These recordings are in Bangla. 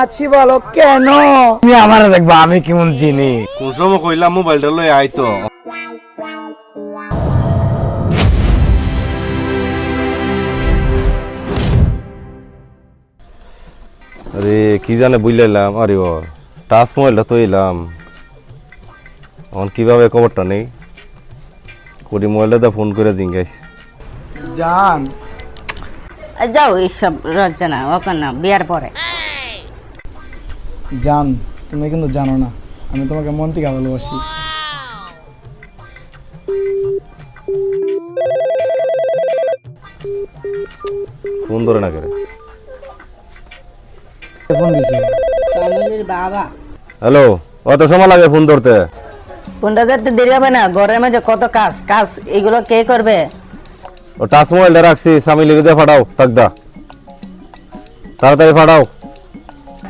আছি বলো কেন? তুমি আমার দেখবা আমি কেমন চিনি? কোন সময় কইলাম মোবাইলটা লই আইতো আরে কি জানে বুঝলাইলাম আরে ও টাচ মোবাইলটা তো এলাম। এখন কীভাবে খবরটা নেই? করি মোবাইলটা ফোন করে জিজ্ঞাস। জান। যাও এইসব রচনা ওখানে না বিয়ার পরে। জান তুমি কিন্তু জানো না। আমি তোমাকে মন থেকে ভালোবাসি। ফোন ধরে না করে ফোন দিছে? বাবা। হ্যালো অত সময় লাগে ফোন ধরতে? কোনটা ধরতে দেরি হবে না ঘরের মাঝে কত কাজ কাজ এগুলো কে করবে? ও টাচ মোবাইলটা রাখছি স্বামী লিখে দিয়ে ফাটাও তাকদা তাড়াতাড়ি ফাটাও।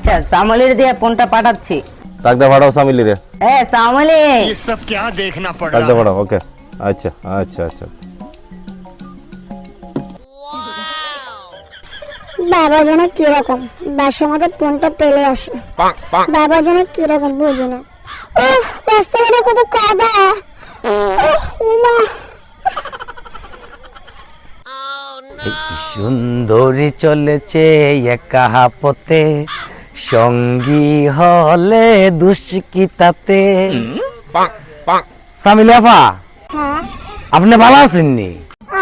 আচ্ছা সামলির দিয়ে ফোনটা পাঠাচ্ছি তাকদা ফাটাও স্বামী লিরে এ সামলি ये सब क्या देखना पड़ रहा তাকদা है ফাটাও ওকে আচ্ছা আচ্ছা আচ্ছা বাবা যেন কিরকম বাসার মধ্যে ফোনটা পেলে আসে বাবা যেন কিরকম বুঝি না উফ, রাস্তাঘাটে কত কাদা উফ, উমা সুন্দরী চলেছে একা পথে সঙ্গী হলে দুষ্কিতাতে। সামিলাফা হ্যাঁ। আপনি ভালো আছেননি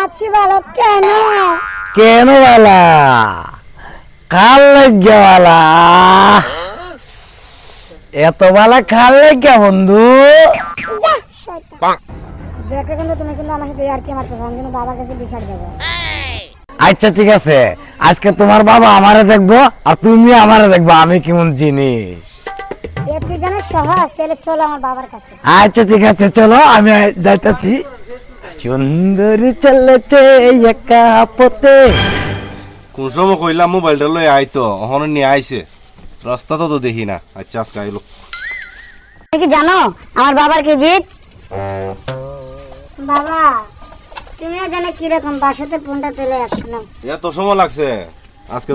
আছি বলো কেন? কেন বালা? কাল লাগিয়া এত বালা খাল লাগিয়া বন্ধু। যা কিন্তু তুমি কিন্তু আমার সাথে আর কি মারতেছো? আমি কিন্তু বাবার কাছে বিচার দেবো। আচ্ছা ঠিক আছে। আজকে তোমার বাবা আমারে দেখব আর তুমি আমারে দেখব আমি কেমন জিনিস? এ যেন সহজ তাহলে চলো আমার বাবার কাছে। আচ্ছা ঠিক আছে চলো আমি যাইতাছি। সুন্দরী চলেছে একা পথে। কোন সময় কইলাম মোবাইলটা লই আইতো ওখানে নিয়ে আইছে। রাস্তা তো তো দেখি না। আচ্ছা আজকে আইলো। কি জানো আমার বাবার কি জিত বাবা তুমিও জানো কীরকম বাসাতে ফোনটা আসো এত সময় লাগছে। আজকে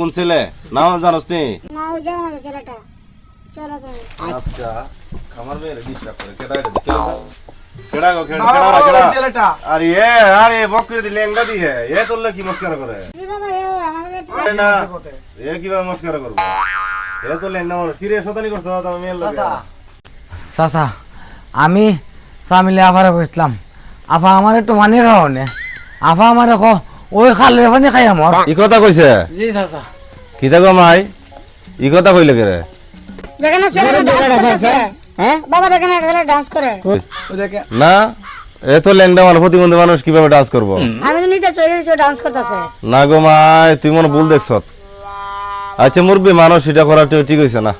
কোন ছেলে? নাম জানোস নি না ওই ছেলেটা। চলো তুমি। আচ্ছা আমার মেয়ের ডিস্টার্ব করে। কেডা এটা? দেখে কেডা গো কেডা কেডা কেডা? আরে এ আরে বকরে দিলে এঙ্গা দিয়ে এ কি মস্কারা করে? কি বাবা এ আমাদের না এ কীভাবে মস্কারা করব? এ তো লেঙ্গা মানুষ। কি রে শতানি করছ? তুমি মেয়ের লাগে? চাচা আমি ফ্যামিলি আফারে কইছিলাম আফা আমার একটু পানি খাও নে। আফা আমার কো ওই খালের পানি খাই আমার। ই কথা কইছে? জি চাচা। কি থাকো মাই? ই কথা কইলে কে রে দেখেন না ছেলেটা ডান্স করতেছে। হ্যাঁ? বাবা দেখেন না ছেলে ডান্স করে। না এ তো ল্যাংডা মানুষ প্রতিবন্ধী মানুষ কীভাবে ডান্স করব? আমি তো নিচে চলে গেছি ডান্স করতেছে। না গো মাই তুই মনে ভুল দেখছ আচ্ছা মুরব্বী মানুষ এটা করা তো ঠিক হয়েছে না।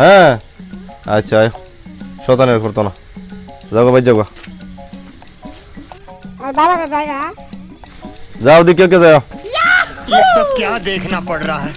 হ্যাঁ? আচ্ছা আয়। শতানের করতো না। जाओगा भाई जाओगा जाओ दी क्यों क्या जाओ ये सब क्या देखना पड़ रहा है?